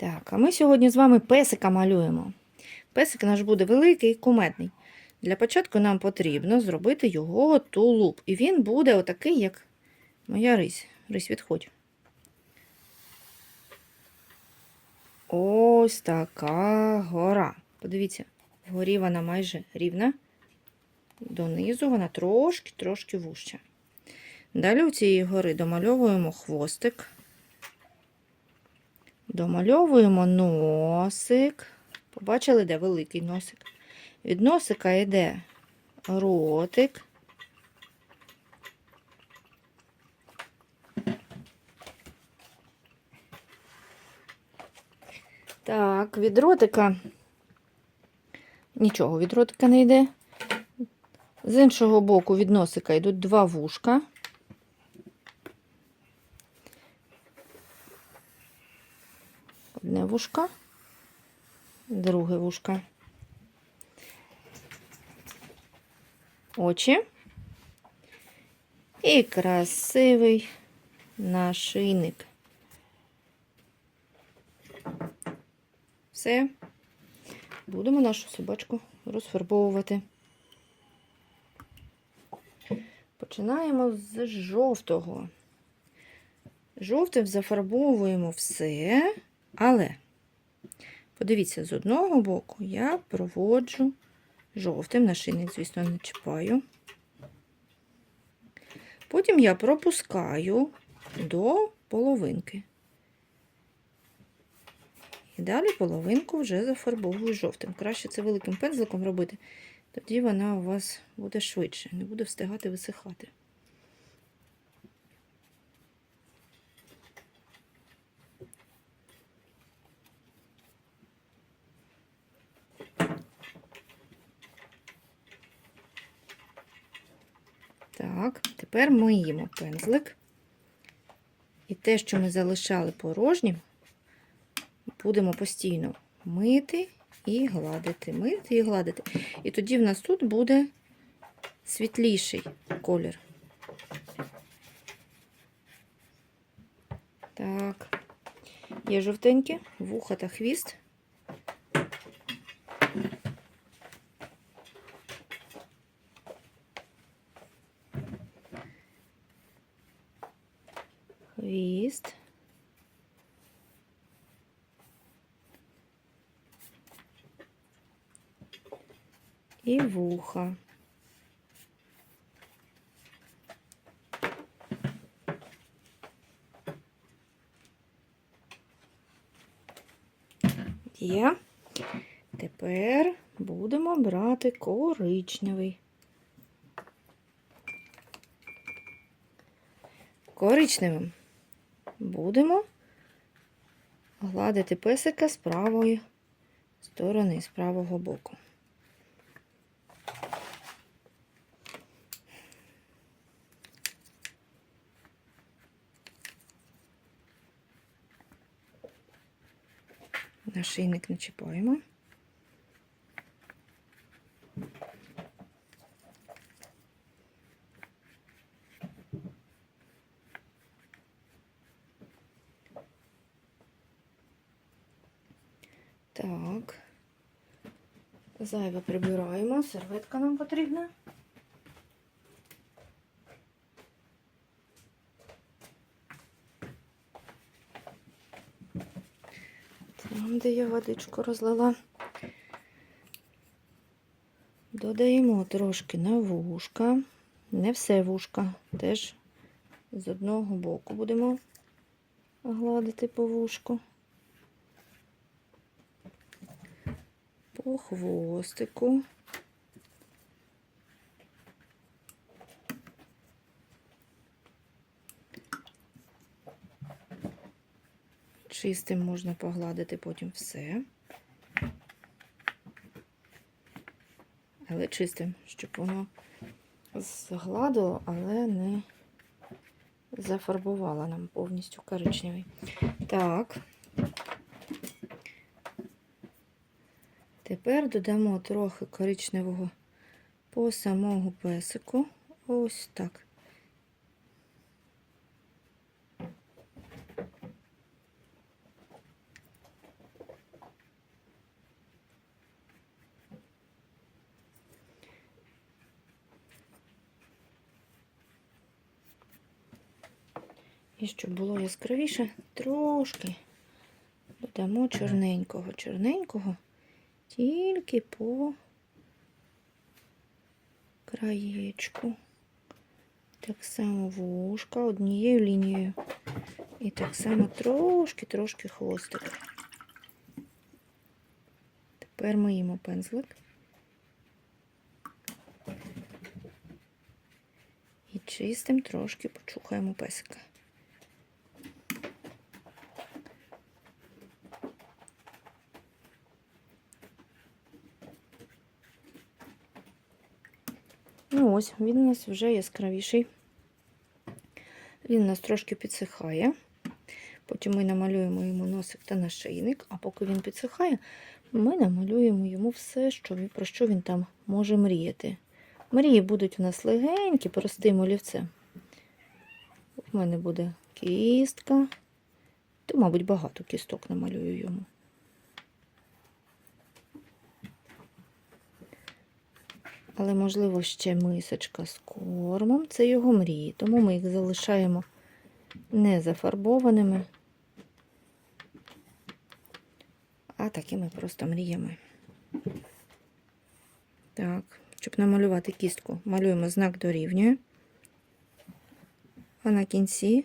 Так, а ми сьогодні з вами песика малюємо. Песик наш буде великий, кумедний. Для початку нам потрібно зробити його тулуб. І він буде отакий, як моя рись. Рись, відходь. Ось така гора. Подивіться, вгорі вона майже рівна. Донизу вона трошки-трошки вужча. Далі у цієї гори домальовуємо хвостик. Домальовуємо носик. Побачили, де великий носик. Від носика йде ротик. Так, від ротика нічого від ротика не йде. З іншого боку від носика йдуть два вушка. Одне вушка, друге вушка. Очі. І красивий нашийник. Все. Будемо нашу собачку розфарбовувати. Починаємо з жовтого. Жовтим зафарбовуємо все, але, подивіться, з одного боку я проводжу жовтим, нашийник, звісно, не чіпаю. Потім я пропускаю до половинки. І далі половинку вже зафарбовую жовтим. Краще це великим пензликом робити, тоді вона у вас буде швидше, не буде встигати висихати. Так, тепер миємо пензлик. І те, що ми залишали порожнім, будемо постійно мити і гладити, мити і гладити. І тоді в нас тут буде світліший колір. Так, є жовтенькі, вуха та хвіст. І вуха. Є. Тепер будемо брати коричневий. Коричневим будемо гладити песика з правої сторони, з правого боку. Нашийник не чіпаємо. Так. Зайве прибираємо. Серветка нам потрібна. Де я водичку розлила. Додаємо трошки на вушка. Не все вушка. Теж з одного боку будемо гладити по вушку. По хвостику. Чистим можна погладити потім все. Але чистим, щоб воно згладило, але не зафарбувало нам повністю коричневий. Так. Тепер додамо трохи коричневого по самому песику. Ось так. І щоб було яскравіше, трошки додамо чорненького, чорненького тільки по краєчку. Так само вушка однією лінією. І так само трошки-трошки хвостик. Тепер миємо пензлик. І чистим трошки почухаємо песика. Ну ось, він у нас вже яскравіший. Він у нас трошки підсихає. Потім ми намалюємо йому носик та нашийник, а поки він підсихає, ми намалюємо йому все, що, про що він там може мріяти. Мрії будуть у нас легенькі, простим олівцем. У мене буде кістка. То, мабуть, багато кісток намалюю йому. Але, можливо, ще мисочка з кормом. Це його мрії, тому ми їх залишаємо не зафарбованими, а такими просто мріями. Так, щоб намалювати кістку, малюємо знак дорівнює, а на кінці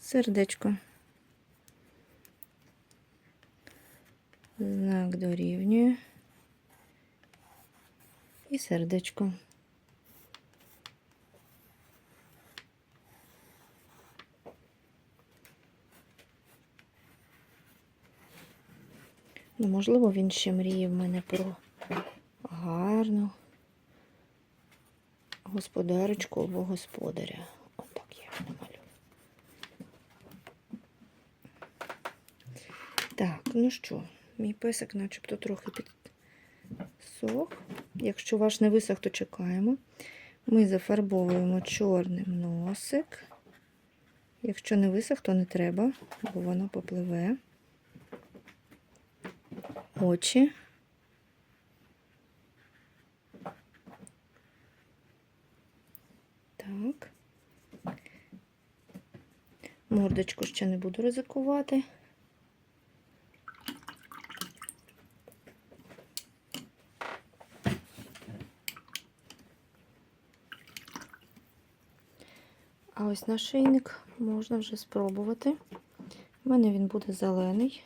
сердечко. Знак дорівнює і сердечко. Ну, можливо, він ще мріє в мене про гарну господарочку або господаря. Отак я його намалюю. Так, ну що, мій песик начебто трохи підсох. Якщо ваш не висох, то чекаємо. Ми зафарбовуємо чорним носик. Якщо не висох, то не треба, бо воно попливе. Очі. Так. Мордочку ще не буду ризикувати. Ось нашийник можна вже спробувати. У мене він буде зелений.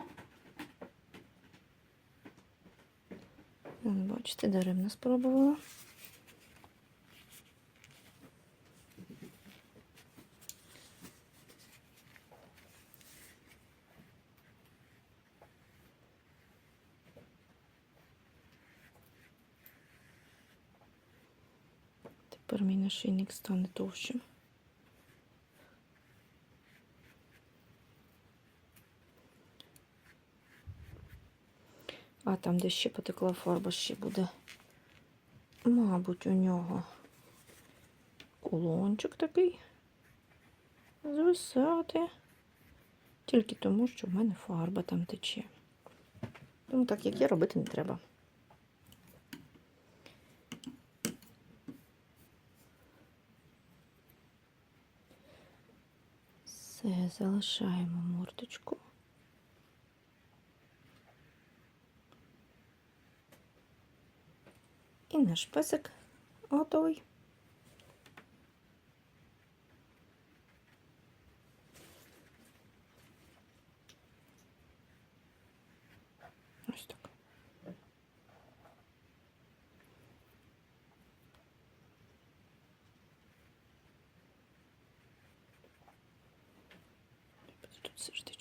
Бачите, даремно спробувала. Тепер мій нашийник стане товщим. А там, де ще потекла фарба, ще буде, мабуть, у нього кулончик такий звисати. Тільки тому, що в мене фарба там тече. Тому так, як є, робити не треба. Все, залишаємо мордочку. І наш песик готовий. Ось так. Тут завжди